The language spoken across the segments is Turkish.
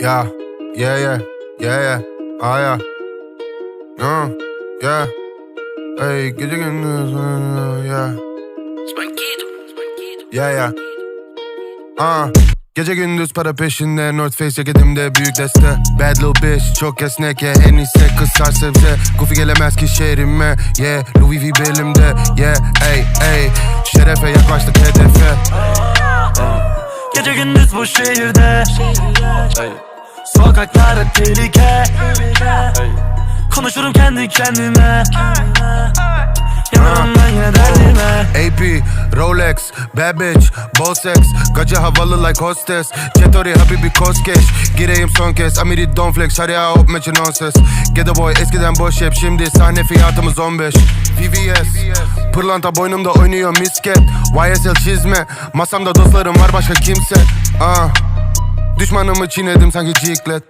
Yeah, yeah, yeah, yeah, yeah. Ah yeah. Uh, yeah. Hey, gece gündüz, yeah. Yeah, yeah. Ah. Gece gündüz para peşinde North Face ceketімde büyük deste Bad little bitch çok esnek ya En iyisi kızar sebze Goofy gelemez ki şehrime Yeah Louis V belimde Yeah ey ey Şerefe yaklaştık Gece gündüz bu şehirde. Sokaklarda tehlike. Konuşurum kendi kendime. Ben yine derdime? AP, Rolex, bad bitch, ball sex Gacı havalı like hostess. Çetori habibi koskeş Gireyim son kez Amiri don't flex Hadi ya hop meçin on ses Ghetto boy eskiden boş hep Şimdi sahne fiyatımız 15 VVS Pırlanta boynumda oynuyor misket. YSL çizme Masamda dostlarım var başka kimse. Ah Düşmanımı çiğnedim sanki ciklet.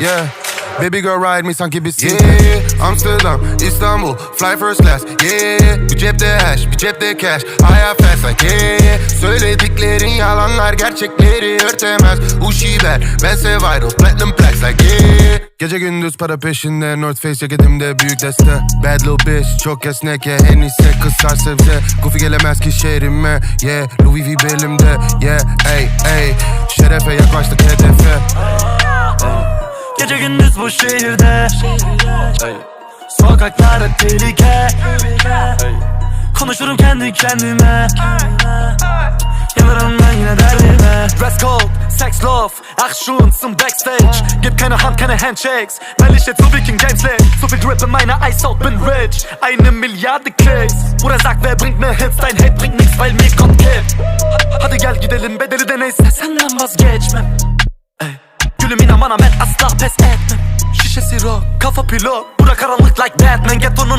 Yeah Baby girl ride me sanki bisiklet Yeah. Amsterdam, İstanbul Fly first class. Yeah. Bir cepte hash, bir cepte cash. Hayat fast like yeah. Söylediklerin yalanlar gerçekleri örtemez. Uşiber, bense viral Platinum plaques like yeah. Gece gündüz para peşinde North Face ceketimde büyük deste. Bad little bitch çok esnek ya En iyisi kızar sebze Goofy gelemez ki şehrime. Yeah Louis V belimde. Yeah ey ey. Şerefe yaklaştık hedefe Gece gündüz bu şehirde. Sokaklarda tehlike. Konuşurum kendi kendime. Yanarım ben yine derdime. Dress code, sex love, Action zum Backstage. Gib keine Hand, keine Handshakes. Weil ich jetzt so Viking Games leg So viel Drip in meiner Eishaut, bin rich. Eine Milliarde Klicks Bruder sag, wer bringt mir Hits Dein Hate bringt nix, weil mir kommt Kipp Hadi gel gidelim bedeli de neyse. Senden vazgeçmem. Gülüm inan ben asla pes etmem. Şişesi rock, kafa pilot Bura karanlık like Batman. Ghetto'nun